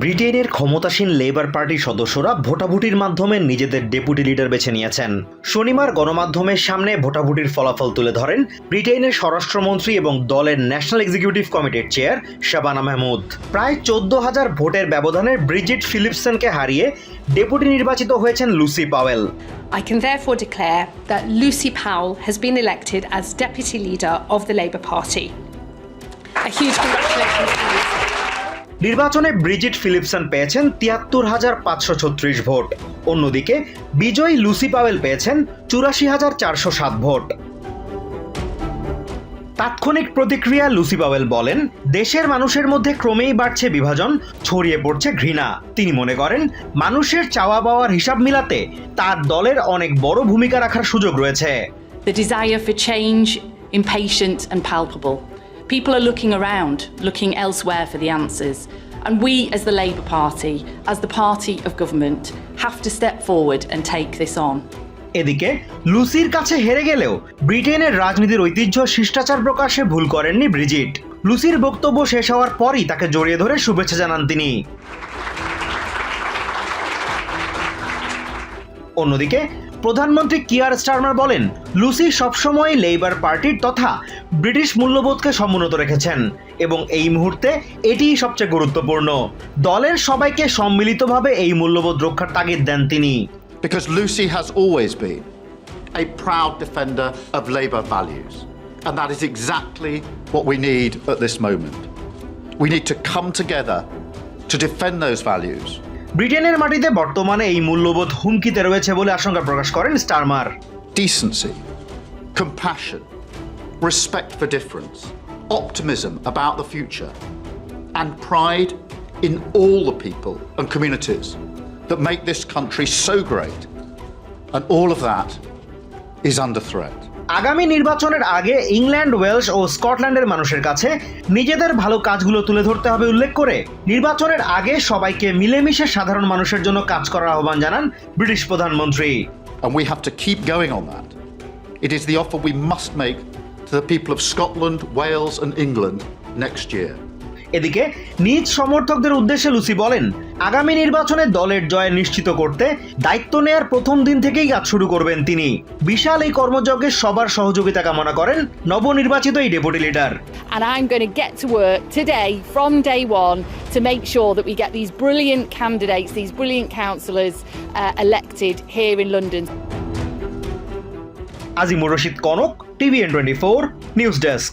ব্রিটেনের ক্ষমতাসীন লেবার পার্টির সদস্যরা ভোটাভুটির মাধ্যমে নিজেদের ডেপুটি লিডার বেছে নিয়েছেন শনিবার গণমাধ্যমের সামনে ভোটাভুটির ফলাফল তুলে ধরেন ব্রিটেনের স্বরাষ্ট্রমন্ত্রী এবং দলের ন্যাশনাল এক্সিকিউটিভ কমিটির চেয়ার শাবানা মাহমুদ প্রায় চোদ্দ হাজার ভোটের ব্যবধানে ব্রিজিট ফিলিপসনকে হারিয়ে ডেপুটি নির্বাচিত হয়েছেন Lucy Powell I can therefore declare that Lucy Powell has been elected as Deputy Leader of the Labour Party. A huge congratulations. নির্বাচনে ব্রিজিট ফিলিপসন পেয়েছেন তিয়াত্তর হাজার পাঁচশো ছত্রিশ ভোট। অন্যদিকে বিজয়ী লুসি পাওয়েল পেয়েছেন চুরাশি হাজার চারশো সাত ভোট। তাৎক্ষণিক প্রতিক্রিয়া লুসি পাওয়েল বলেন দেশের মানুষের মধ্যে ক্রমেই বাড়ছে বিভাজন ছড়িয়ে পড়ছে ঘৃণা। তিনি মনে করেন মানুষের চাওয়া পাওয়ার হিসাব মিলাতে তার দলের অনেক বড় ভূমিকা রাখার সুযোগ রয়েছে। The desire for change, impatient and palpable. People are looking around, looking elsewhere for the answers. And we, as the Labour Party, as the party of government, have to step forward and take this on. এদিকে লুসির কাছে হেরে গেলেও ব্রিটেনের রাজনীতির ঐতিহ্য শিষ্টাচার প্রকাশে ভুল করেননি ব্রিজিট লুসির বক্তব্য শেষ হওয়ার পরই তাকে জড়িয়ে ধরে শুভেচ্ছা জানান তিনি অন্যদিকে প্রধানমন্ত্রী কিয়ার স্টারমার বলেন লুসি সবসময় লেবার পার্টির তথা ব্রিটিশ মূল্যবোধকে সমুন্নত রেখেছেন এবং এই মুহূর্তে এটিই সবচেয়ে গুরুত্বপূর্ণ দলের সবাইকে সম্মিলিতভাবে এই মূল্যবোধ রক্ষার তাগিদ দেন তিনি Because Lucy has always been a proud defender of Labour values. And that is exactly what we need at this moment. We need to come together to defend those values. ব্রিটেনের মাটিতে বর্তমানে এই মূল্যবোধ হুমকিতে রয়েছে বলে আশঙ্কা প্রকাশ করেন Starmer Decency, compassion, respect for difference, optimism about the future, and pride in all the people and communities that make this country so great. And all of that is under threat. আগামী নির্বাচনের আগে England, Wales ও স্কটল্যান্ডের মানুষের কাছে নিজেদের ভালো কাজগুলো তুলে ধরতে হবে উল্লেখ করে। নির্বাচনের আগে সবাইকে মিলেমিশে সাধারণ মানুষের জন্য কাজ করার আহ্বান জানান ব্রিটিশ প্রধানমন্ত্রী. এদিকে নিজ সমর্থকদের উদ্দেশ্যে লুসি বলেন আগামী নির্বাচনে দলের জয় নিশ্চিত করতে দায়িত্ব নেয়ার প্রথম দিন থেকেই কাজ শুরু করবেন তিনি। বিশাল এই কর্মযজ্ঞে সবার সহযোগিতা কামনা করেন নবনির্বাচিত এই deputy leader. And I'm going to get to work today from day one to make sure that we get these brilliant candidates, these brilliant councillors uh, elected here in London. Azimur Rashid Kanak TVN twenty four news desk.